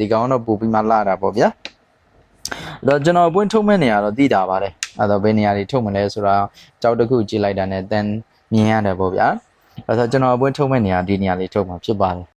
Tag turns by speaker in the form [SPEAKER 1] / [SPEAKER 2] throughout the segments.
[SPEAKER 1] ဒီကောင်တော့ပို့ပြီးမှလာတာပေါ့ဗျာအဲ့တော့ကျွန်တော်အပွင့်ထုတ်မဲ့နေရာတော့သိတာပါတယ်အဲ့တော့ဘယ်နေရာတွေထုတ်မလဲဆိုတာကြောက်တစ်ခုကြည့်လိုက်တာနဲ့တန်မြင်ရတယ်ပေါ့ဗျာအဲ့တော့ကျွန်တော်အပွင့်ထုတ်မဲ့နေရာဒီနေရာလေးထုတ်မှာဖြစ်ပါတယ်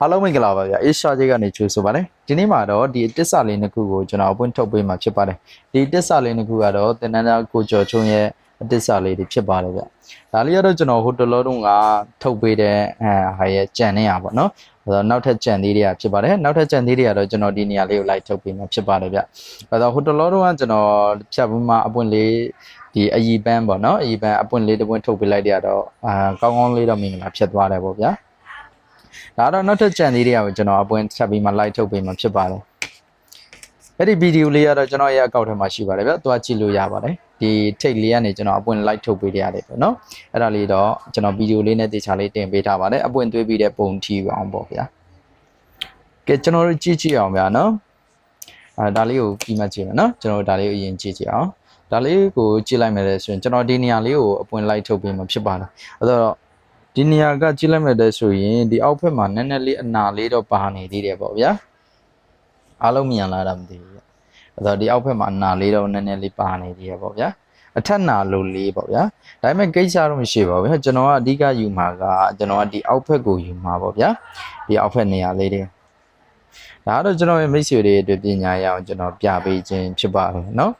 [SPEAKER 1] အားလုံးမင်္ဂလာပါဗျာအေးရှာကြီးကနေကြိုဆိုပါလေဒီနေ့မှာတော့ဒီတစ္ဆာလေးနှစ်ခုကိုကျွန်တော်အပွင့်ထုတ်ပေးမှာဖြစ်ပါတယ်ဒီတစ္ဆာလေးနှစ်ခုကတော့တင်နန်းသားကိုကျော်ချုံရဲ့တစ္ဆာလေးတွေဖြစ်ပါတယ်ဗျဒါလေးကတော့ကျွန်တော်ဟိုတလောတုန်းကထုတ်ပေးတဲ့အဲဟာရဲ့ကြံနေရပါတော့အဲ့တော့နောက်ထပ်ကြံသေးတွေကဖြစ်ပါတယ်နောက်ထပ်ကြံသေးတွေကတော့ကျွန်တော်ဒီနေရာလေးကိုလိုက်ထုတ်ပေးမှာဖြစ်ပါတယ်ဗျအဲ့တော့ဟိုတလောတုန်းကကျွန်တော်ဖြတ်ဘူးမှအပွင့်လေးဒီအယီပန်းပေါ့နော်အယီပန်းအပွင့်လေးတစ်ပွင့်ထုတ်ပေးလိုက်တဲ့ကတော့အာကောင်းကောင်းလေးတော့မင်္ဂလာဖြစ်သွားတယ်ပေါ့ဗျာ ဒါတော့နောက်ထပ်ကြံသေးတွေကကိုကျွန်တော်အပွင့်ဆက်ပြီးမှ live ထုတ်ပေးမှာဖြစ်ပါတယ်အဲ့ဒီဗီဒီယိုလေးကတော့ကျွန်တော်ရဲ့အကောင့်ထဲမှာရှိပါတယ်ဗျ။သွားကြည့်လို့ရပါတယ်။ဒီထိတ်လေးကနေကျွန်တော်အပွင့် live ထုတ်ပေးရရတယ်ပေါ့နော်။အဲ့ဒါလေးတော့ကျွန်တော်ဗီဒီယိုလေးနဲ့တေချာလေးတင်ပေးထားပါတယ်။အပွင့်သွေးပြီးတဲ့ပုံထီအောင်ပေါ့ဗျာ။ကဲကျွန်တော်တို့ကြည့်ကြည့်အောင်ဗျာနော်။အဲဒါလေးကိုပြီးမှကြည့်မယ်နော်။ကျွန်တော်တို့ဒါလေးကိုအရင်ကြည့်ကြည့်အောင်။ဒါလေးကိုကြည့်လိုက်မယ်လေဆိုရင်ကျွန်တော်ဒီနေရာလေးကိုအပွင့် live ထုတ်ပေးမှာဖြစ်ပါတယ်။အဲ့တော့ ဒီနေရာကကြည့်လိုက်မယ်တဲ့ဆိုရင်ဒီအောက်ဘက်မှာနည်းနည်းလေးအနာလေးတော့ပါနေသေးတယ်ပေါ့ဗျာအားလုံးမြင်လာတာမသိဘူးဗျအဲ့တော့ဒီအောက်ဘက်မှာအနာလေးတော့နည်းနည်းလေးပါနေသေးတယ်ပေါ့ဗျာအထက်နာလို့လေးပေါ့ဗျာဒါပေမဲ့ကိစ္စတော့မရှိပါဘူးဗျာကျွန်တော်ကအဓိကယူမှာကကျွန်တော်ကဒီအောက်ဘက်ကိုယူမှာပေါ့ဗျာဒီအောက်ဘက်နေရာလေးတွေဒါကတော့ကျွန်တော်ရဲ့မိတ်ဆွေတွေအတွက်ပညာရအောင်ကျွန်တော်ပြပေးခြင်းဖြစ်ပါတယ်เนาะ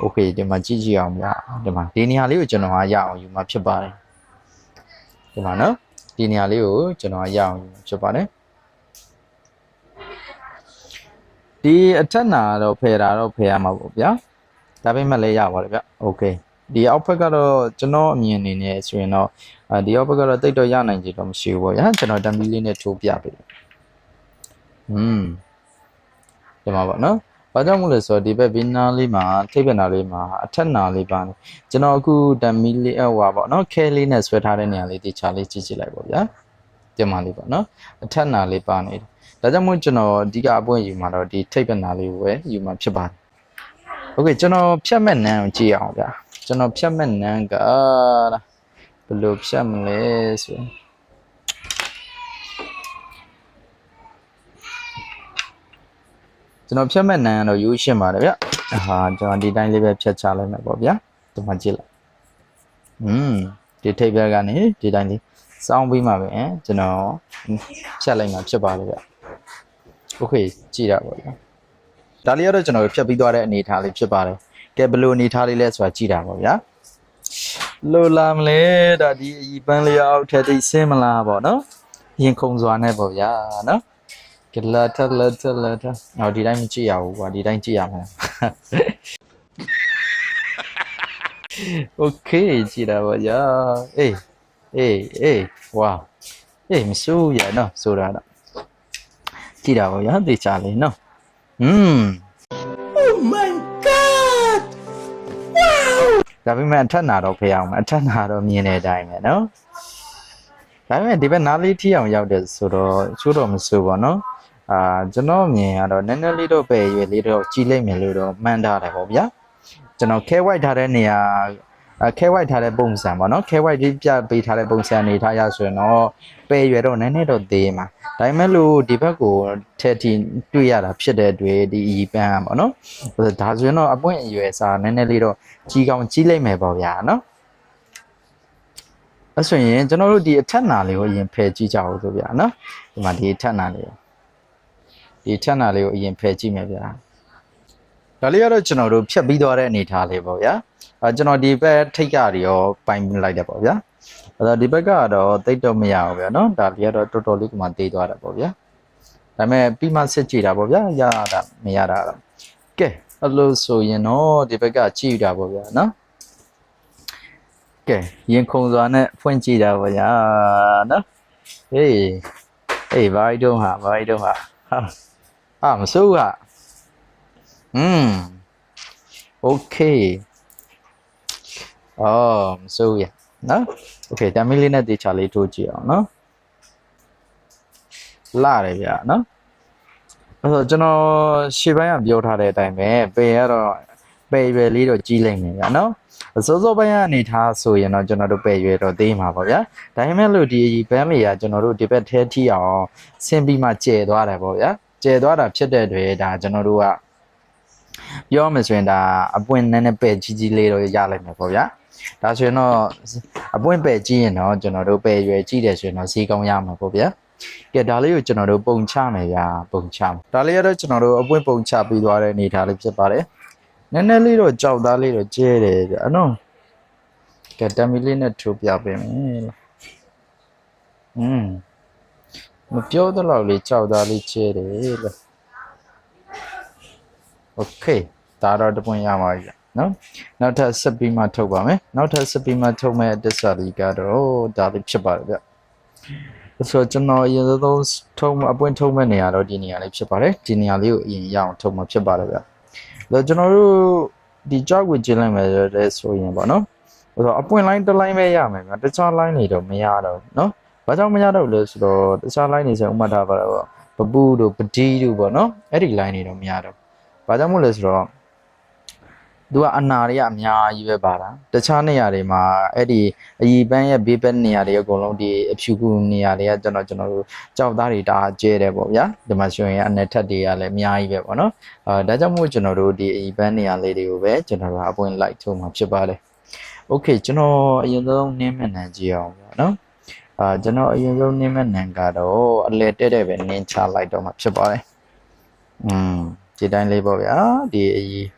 [SPEAKER 1] โอเคဒီမှာကြည့်ကြည့်အောင်ဗျာဒီမှာဒီနေရာလေးကိုကျွန်တော်ကရအောင်ယူမှာဖြစ်ပါတယ် ဒီမှာနော်ဒီနေရာလေးကိုကျွန်တော်ရအောင်ဖြစ်ပါတယ်ဒီအထက်နာတော့ဖယ်တာတော့ဖယ်ရမှာပေါ့ဗျာဒါပေမဲ့လည်းရပါတယ်ဗျโอเคဒီအောက်ဘက်ကတော့ကျွန်တော်အမြင်အနေနဲ့ဆိုရင်တော့အဲဒီအောက်ဘက်ကတော့တိတ်တော့ရနိုင်ကြတော့မရှိဘူးပေါ့ဗျာကျွန်တော်တံမီလေးနဲ့ထိုးပြပေးတယ်อืมဒီမှာပေါ့နော် ဘာကြောင့်မို့လဲဆိုတော့ဒီဘက်ဘင်းနာလေးမှာထိပ်ဘက်နာလေးမှာအထက်နာလေးပါနေကျွန်တော်အခုတမီလေးအဟွာပေါ့နော်ခဲလေးနဲ့ဆွဲထားတဲ့နေရာလေးဒီချာလေးကြည့်ကြည့်လိုက်ပေါ့ဗျာတင်ပါလေးပေါ့နော်အထက်နာလေးပါနေတယ်ဒါကြောင့်မို့ကျွန်တော်အဓိကအပွင့်ယူမှာတော့ဒီထိပ်ဘက်နာလေးကိုပဲယူမှာဖြစ်ပါတယ်โอเคကျွန်တော်ဖြတ်မဲ့နန်းကိုကြည့်အောင်ဗျာကျွန်တော်ဖြတ်မဲ့နန်းကဘယ်လိုဖြတ်မလဲဆိုရင် ကျွန်တော်ဖြတ်မဲ့နန်းကတော့ရိုးရှင်းပါတယ်ဗျဟာကျွန်တော်ဒီတိုင်းလေးပဲဖြတ်ချလိုက်မယ်ပေါ့ဗျာဒီမှာကြည့်လိုက်อืมဒီထိပ်ဘက်ကနေဒီတိုင်းလေးစောင်းပြီးမှပဲကျွန်တော်ဖြတ်လိုက်မှာဖြစ်ပါတယ်ဗျโอเคကြည့်ရပါဗျာဒါလေးကတော့ကျွန်တော်ဖြတ်ပြီးသွားတဲ့အနေအထားလေးဖြစ်ပါတယ်ကဲဘယ်လိုအနေအထားလေးလဲဆိုတာကြည့်တာပေါ့ဗျာလိုလာမလဲဒါဒီအီပန်းလေးအောက်ထက်သိဆင်းမလားပေါ့နော်ရင်ခုန်စွာနဲ့ပေါ့ဗျာနော် ကလာထလာထလာထအော်ဒီတိုင်းမကြည့်ရဘူးကွာဒီတိုင်းကြည့်ရမှာ Okay ကြည့်တာပါညာအေးအေးအေးဝါအေးမဆိုးရနော်ဆိုတာတော့ကြည့်တာပါညာသိချလေးနော်อืม
[SPEAKER 2] Oh my god Wow
[SPEAKER 1] ဒါပေမဲ့အထက်နာတော့ဖျောင်းအထက်နာတော့မြင်တဲ့အတိုင်းပဲနော်ဒါပေမဲ့ဒီဘက်နားလေးထိအောင်ရောက်တယ်ဆိုတော့ချိုးတော့မဆိုးပါနော် အာကျွန်တော်အမြင်ကတော့နည်းနည်းလေးတော့ပဲရွယ်လေးတော့ကြီးလိုက်မယ်လို့တော့မှန်းထားတယ်ပေါ့ဗျာကျွန်တော်ခဲဝိုက်ထားတဲ့နေရာအခဲဝိုက်ထားတဲ့ပုံစံပေါ့နော်ခဲဝိုက်ကြီးပြပေးထားတဲ့ပုံစံနေထားရဆိုရင်တော့ပဲရွယ်တော့နည်းနည်းတော့သေးမှာဒါပေမဲ့လို့ဒီဘက်ကိုထက်တီတွေ့ရတာဖြစ်တဲ့အတွက်ဒီအီပန်းပေါ့နော်ဒါဆိုရင်တော့အပွင့်အရွယ်စာနည်းနည်းလေးတော့ကြီးကောင်းကြီးလိုက်မယ်ပေါ့ဗျာနော်အဲ့ဆိုရင်ကျွန်တော်တို့ဒီအထက်နာလေးကိုအရင်ဖယ်ကြည့်ကြအောင်ဆိုဗျာနော်ဒီမှာဒီအထက်နာလေးကို ဒီထက်နာလေးကိုအရင်ဖယ်ကြည့်မယ်ဗျာဒါလေးကတော့ကျွန်တော်တို့ဖြတ်ပြီးသွားတဲ့အနေအထားလေးပေါ့ဗျာအဲကျွန်တော်ဒီဘက်ထိတ်ကတွေရောပိုင်လိုက်တယ်ပေါ့ဗျာအဲတော့ဒီဘက်ကတော့တိတ်တော့မရဘူးဗျာနော်ဒါလေးကတော့တော်တော်လေးကမှတေးသွားတာပေါ့ဗျာဒါပေမဲ့ပြီးမှစစ်ကြည့်တာပေါ့ဗျာရတာမရတာတော့ကဲအဲ့လိုဆိုရင်တော့ဒီဘက်ကကြည့်တာပေါ့ဗျာနော်ကဲရင်ခုန်စွာနဲ့ဖွင့်ကြည့်တာပေါ့ဗျာနော်ဟေးဟေးဘာလို့တော့ဟာဘာလို့တော့ဟာဟာ อ่ามสู้อ่ะอืมโอเคอ๋อမစိုးရနော်โอเคတမီလေးနဲ့တေချာလေးထိုးကြည့်အောင်နော်လာတယ်ဗျာနော်အဲ့တော့ကျွန်တော်ရှေ့ပိုင်းကပြောထားတဲ့အတိုင်းပဲပေရတော့ပေပဲလေးတော့ကြီးလိုက်မယ်ဗျာနော် စောစောပိုင်းကအနေထားဆိုရင်တော့ကျွန်တော်တို့ပဲရွယ်တော့သေးမှာပေါ့ဗျာဒါပေမဲ့လို့ဒီဘန်းလေးကကျွန်တော်တို့ဒီဘက်ထဲထိအောင်ဆင်းပြီးမှကျဲသွားတယ်ပေါ့ဗျာ ကျဲသွားတာဖြစ်တဲ့တွေဒါကျွန်တော်တို့ကပြောမှဆိုရင်ဒါအပွင့်နည်းနည်းပဲကြီးကြီးလေးတော့ရလိုက်မှာပေါ့ဗျာဒါဆိုရင်တော့အပွင့်ပဲကြီးရင်တော့ကျွန်တော်တို့ပဲရွယ်ကြီးတယ်ဆိုရင်တော့ဈေးကောင်းရမှာပေါ့ဗျာကဲဒါလေးကိုကျွန်တော်တို့ပုံချမယ်ဗျာပုံချမယ်ဒါလေးကတော့ကျွန်တော်တို့အပွင့်ပုံချပြီးသွားတဲ့အနေထားလေးဖြစ်ပါတယ်နည်းနည်းလေးတော့ကြောက်သားလေးတော့ကျဲတယ်ဗျာနော်ကဲတမီလေးနဲ့ထိုးပြပေးမယ်လားอืม မပြောတော့လောက်လေးကြောက်သားလေးချဲတယ်လေโอเคဒါတော့တပွင့်ရပါပြီနော်နောက်ထပ်ဆက်ပြီးမှထုတ်ပါမယ်နောက်ထပ်ဆက်ပြီးမှထုတ်မဲ့အတ္တစာလီကတော့ဒါလေးဖြစ်ပါတယ်ဗျဆိုတော့ကျွန်တော်အရင်ဆုံးထုံးအပွင့်ထုံးမဲ့နေရာတော့ဒီနေရာလေးဖြစ်ပါတယ်ဒီနေရာလေးကိုအရင်ရအောင်ထုံးမှာဖြစ်ပါတယ်ဗျဒါကျွန်တော်တို့ဒီကြောက်ကိုကျင်းလိုက်မယ်ဆိုရင်ပေါ့နော် ဆိုတော့အပွင့် line တစ် line ပဲရမယ်ဗျာတခြား line တွေတော့မရတော့ဘူးเนาะ ဘာကြောင့်မရတော့လဲဆိုတော့တခြား line တွေဆိုဥမှတ်ထားပါတော့ဘပူးတို့ပတိတို့ပေါ့เนาะအဲ့ဒီ line တွေတော့မရတော့ဘူးဘာကြောင့်မို့လဲဆိုတော့သူကအနာတွေကအများကြီးပဲပါတာတခြားနေရာတွေမှာအဲ့ဒီအยีပန်းရဲ့ဘေးဘက်နေရာတွေအကုန်လုံးဒီအဖြူကူနေရာတွေကကျွန်တော်ကျွန်တော်တို့ကြောက်သားတွေဒါကျဲတယ်ပေါ့ဗျာဒီမှာဆိုရင်အနေထက်တွေကလည်းအများကြီးပဲပေါ့နော်အာဒါကြောင့်မို့ကျွန်တော်တို့ဒီအยีပန်းနေရာလေးတွေကိုပဲကျွန်တော်တို့အပွင့် like ထုတ်မှာဖြစ်ပါတယ် โอเคကျွန်တော်အရင်ဆုံးနင်းမျက်နှာကြည့်အောင်ပေါ့နော် အာကျွန်တော်အရင်ဆုံးနင်းမျက်နှာကတော့အလဲတက်တဲ့ပဲနင်းချလိုက်တော့မှဖြစ်ပါတယ်อืมဒီတိုင်းလေးပေါ့ဗျာဒီအကြီး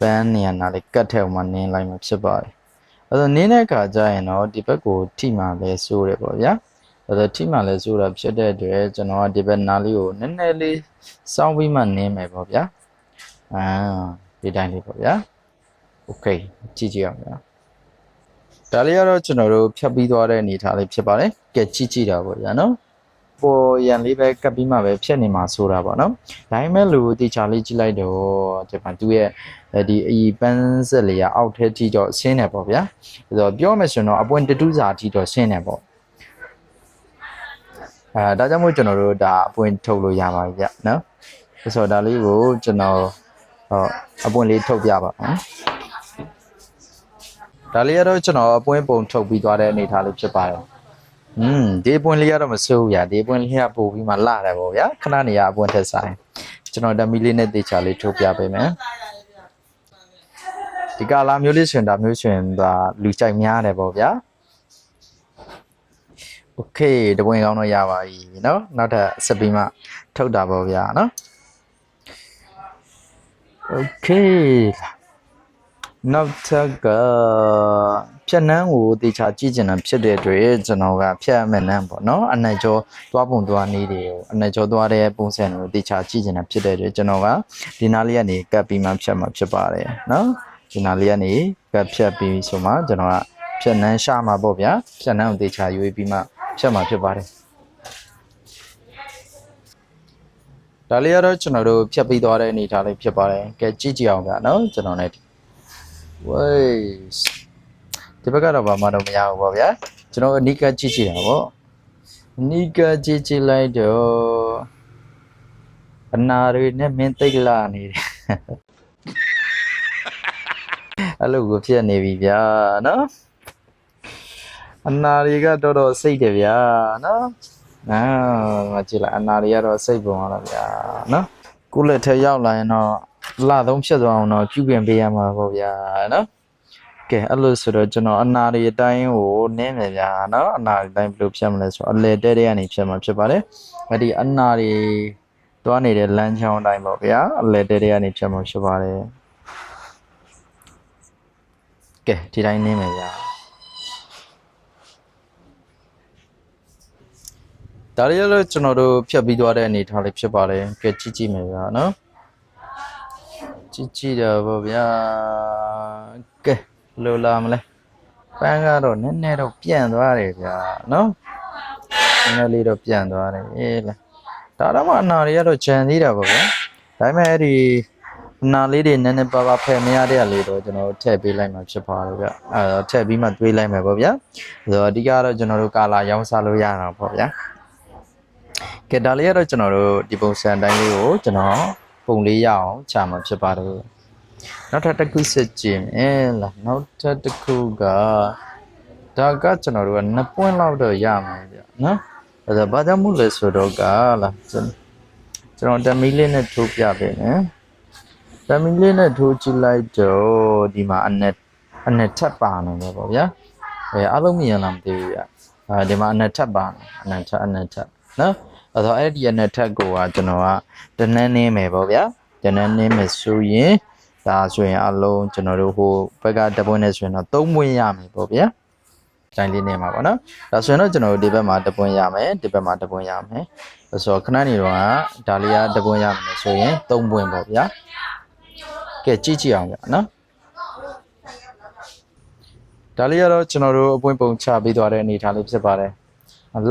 [SPEAKER 1] ပန်းနေရာနာလေးကတ်ထဲမှာနင်းလိုက်မှဖြစ်ပါတယ်အဲ့တော့နင်းတဲ့အခါကျရင်တော့ဒီဘက်ကိုထိမှလဲစိုးတယ်ပေါ့ဗျာအဲ့တော့ထိမှလဲစိုးတာဖြစ်တဲ့အတွက်ကျွန်တော်ကဒီဘက်နားလေးကိုနည်းနည်းလေးစောင်းပြီးမှနင်းမယ်ပေါ့ဗျာအာဒီတိုင်းလေးပေါ့ဗျာโอเคကြည့်ကြည့်အောင်ဗျာ ဒါလေးကတော့ကျွန်တော်တို့ဖြတ်ပြီးသွားတဲ့အနေအထားလေးဖြစ်ပါတယ်။ကဲကြည့်ကြည့်တာပေါ့ဗျာနော်။ပေါ်ရန်လေးပဲကပ်ပြီးမှပဲဖြတ်နေမှာဆိုတာပေါ့နော်။ဒါပေမဲ့လူတေချာလေးကြည့်လိုက်တော့ဒီမှာသူ့ရဲ့ဒီအီပန်းစက်လေးကအောက်ထဲထိတော့ဆင်းနေပေါ့ဗျာ။ဆိုတော့ပြောမယ်ဆိုရင်တော့အပွင့်တတူးစာထိတော့ဆင်းနေပေါ့။အဲဒါကြောင့်မို့ကျွန်တော်တို့ဒါအပွင့်ထုတ်လို့ရပါပြီဗျနော်။ဆိုတော့ဒါလေးကိုကျွန်တော်ဟောအပွင့်လေးထုတ်ပြပါမယ်။ ဒါလေးကတော့ကျွန်တော်အပွင့်ပုံထုတ်ပြီးသွားတဲ့အနေအထားလေးဖြစ်ပါတယ်။อืมဒီအပွင့်လေးကတော့မစိုးဘူးဗျာဒီအပွင့်လေးကပို့ပြီးမှလာတယ်ပေါ့ဗျာခဏနေရအပွင့်ထက်ဆိုင်ကျွန်တော်ဓမီလေးနဲ့တေချာလေးထုတ်ပြပေးမယ်။ဒီကလာမျိုးလေးဆိုရင်ဒါမျိုးဆိုရင်ဒါလူကြိုက်များတယ်ပေါ့ဗျာ။ Okay တပွင့်ကောင်းတော့ရပါပြီเนาะနောက်ထပ်ဆက်ပြီးမှထုတ်တာပေါ့ဗျာเนาะ Okay နောက်ထပ်ကဖြတ်နှန်းကိုတေချာကြည့်ကျင်တာဖြစ်တဲ့အတွက်ကျွန်တော်ကဖြတ်ရမယ်နှန်းပေါ့နော်အနယ်ကျော်သွားပုံသွားနည်းတွေကိုအနယ်ကျော်သွားတဲ့ပုံစံတွေကိုတေချာကြည့်ကျင်တာဖြစ်တဲ့အတွက်ကျွန်တော်ကဒီနားလေးကနေကတ်ပြီးမှဖြတ်မှာဖြစ်ပါတယ်နော်ဒီနားလေးကနေကတ်ဖြတ်ပြီးဆိုမှကျွန်တော်ကဖြတ်နှန်းရှာမှာပေါ့ဗျာဖြတ်နှန်းကိုတေချာရွေးပြီးမှဖြတ်မှာဖြစ်ပါတယ်ဒါလေးကတော့ကျွန်တော်တို့ဖြတ်ပြီးသွားတဲ့အနေအထားလေးဖြစ်ပါတယ်ကဲကြည့်ကြည့်အောင်ဗျာနော်ကျွန်တော်လည်း ဝေးဒီဘက်ကတော့ဘာမှတော့မရဘူးပေါ့ဗျာကျွန်တော်အနိကကြည့်ကြည့်တာပေါ့အနိကကြည့်ကြည့်လိုက်တော့အနာတွေနဲ့မင်းသိတ်လာနေတယ်အဲ့လိုကိုဖြစ်နေပြီဗျာနော်အနာတွေကတော်တော်စိတ်တယ်ဗျာနော်အာမကြည့်လိုက်အနာတွေကတော့စိတ်ပုံရတော့ဗျာနော်ကိုလက်ထဲရောက်လာရင်တော့ လာသုံးဖြစ်သွားအောင်တော့ပြုပြင်ပေးရမှာပေါ့ဗျာနော်ကဲအဲ့လိုဆိုတော့ကျွန်တော်အနာတွေအတိုင်းကိုနင်းမယ်ဗျာနော်အနာတွေအတိုင်းဘယ်လိုဖြတ်မလဲဆိုတော့အလေတဲတဲကနေဖြတ်မှာဖြစ်ပါတယ်အဲ့ဒီအနာတွေတွားနေတဲ့လမ်းချောင်းအတိုင်းပေါ့ဗျာအလေတဲတဲကနေဖြတ်မှာဖြစ်ပါတယ်ကဲဒီတိုင်းနင်းမယ်ဗျာဒါလေးလည်းကျွန်တော်တို့ဖြတ်ပြီးသွားတဲ့အနေထားလေးဖြစ်ပါတယ်ကဲကြည့်ကြည့်မယ်ဗျာနော် ကြည့်ကြည့်တော့ဗောဗျာကဲလိုလာမလဲပန်းကတော့နည်းနည်းတော့ပြန့်သွားတယ်ဗျာနော်နည်းနည်းလေးတော့ပြန့်သွားတယ်အေးလားဒါတော့မှအနာတွေကတော့ဂျန်သေးတာဗောဗျာဒါပေမဲ့အဲ့ဒီအနာလေးတွေနည်းနည်းပါးပါးဖယ်မရတဲ့လေးတော့ကျွန်တော်ထည့်ပေးလိုက်မှဖြစ်ပါတယ်ဗျအဲတော့ထည့်ပြီးမှတွေးလိုက်မယ်ဗောဗျာဆိုတော့အဓိကတော့ကျွန်တော်တို့ကာလာရောင်းစားလို့ရတာဗောဗျာကဲဒါလေးကတော့ကျွန်တော်တို့ဒီပုံစံတိုင်းလေးကိုကျွန်တော် ပုံလေးရအောင်ချမှာဖြစ်ပါတယ်နောက်ထပ်တစ်ခုစစ်ကြည့်မယ်လားနောက်ထပ်တစ်ခုကဒါကကျွန်တော်တို့က2ပွင့်လောက်တော့ရမယ်ဗျနော်အဲ့ဒါဘာကြောင့်မို့လဲဆိုတော့ကလားကျွန်ကျွန်တော်တမီလေးနဲ့ထိုးပြပေးမယ်တမီလေးနဲ့ထိုးကြည့်လိုက်တော့ဒီမှာအနက်အနက်ထပ်ပါနေတယ်ပေါ့ဗျာအဲအားလုံးမြင်လားမသိဘူးဗျအဲဒီမှာအနက်ထပ်ပါနေအနက်ထပ်အနက်ထပ်နော် အဲ့တော့အဲ့ဒီအနက်ထပ်ကိုကကျွန်တော်ကတနန်းနေမယ်ပေါ့ဗျာတနန်းနေမယ်ဆိုရင်ဒါဆိုရင်အလုံးကျွန်တော်တို့ဟိုဘက်ကတပွင့်နဲ့ဆိုရင်တော့၃ပွင့်ရမယ်ပေါ့ဗျာတိုင်းလေးနေမှာပေါ့နော်ဒါဆိုရင်တော့ကျွန်တော်တို့ဒီဘက်မှာတပွင့်ရမယ်ဒီဘက်မှာတပွင့်ရမယ်ဆိုတော့ခဏနေတော့ကဒါလေးကတပွင့်ရမယ်ဆိုရင်၃ပွင့်ပေါ့ဗျာကဲကြည့်ကြည့်အောင်ဗျာနော်ဒါလေးကတော့ကျွန်တော်တို့အပွင့်ပုံချပေးသွားတဲ့အနေအထားလေးဖြစ်ပါတယ်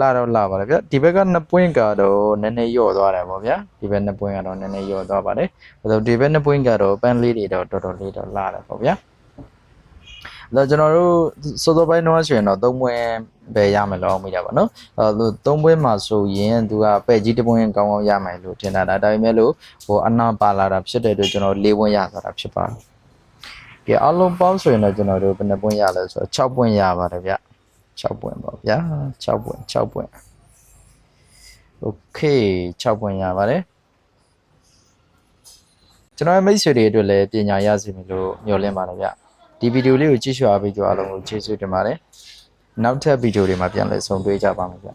[SPEAKER 1] လာတော့လာပါတယ်ဗျဒီဘက်က2ပွင့်ကတော့နည်းနည်းယော့သွားတယ်ပေါ့ဗျာဒီဘက်2ပွင့်ကတော့နည်းနည်းယော့သွားပါတယ်အဲတော့ဒီဘက်2ပွင့်ကတော့ပန်းလေးတွေတော့တော်တော်လေးတော့လာတယ်ပေါ့ဗျာအဲတော့ကျွန်တော်တို့စောစောပိုင်းတော့ဆိုရင်တော့3ပွင့်ပဲရမယ်လို့အောင်မိတာပါနော်အဲတော့3ပွင့်မှာဆိုရင်သူကပဲ့ကြီး1ပွင့်ကောင်းကောင်းရမယ်လို့ထင်တာဒါဒါပေမဲ့လို့ဟိုအနာပါလာတာဖြစ်တဲ့အတွက်ကျွန်တော်4ပွင့်ရသွားတာဖြစ်ပါတယ်ကဲအလုံးပေါင်းဆိုရင်တော့ကျွန်တော်တို့ဘယ်နှပွင့်ရလဲဆိုတော့6ပွင့်ရပါတယ်ဗျ 6ပွင့်ပေါ့ဗျာ6ပွင့်6ပွင့် Okay 6ပွင့်ရပါတယ်ကျွန်တော်ရဲ့မိတ်ဆွေတွေအတွက်လည်းပညာရစီမယ်လို့မျှော်လင့်ပါတယ်ဗျဒီဗီဒီယိုလေးကိုကြည့်ရှုအားပေးကြအားလုံးကိုကျေးဇူးတင်ပါတယ်နောက်ထပ်ဗီဒီယိုတွေမှာပြန်လည်ဆုံတွေ့ကြပါမယ်ဗျ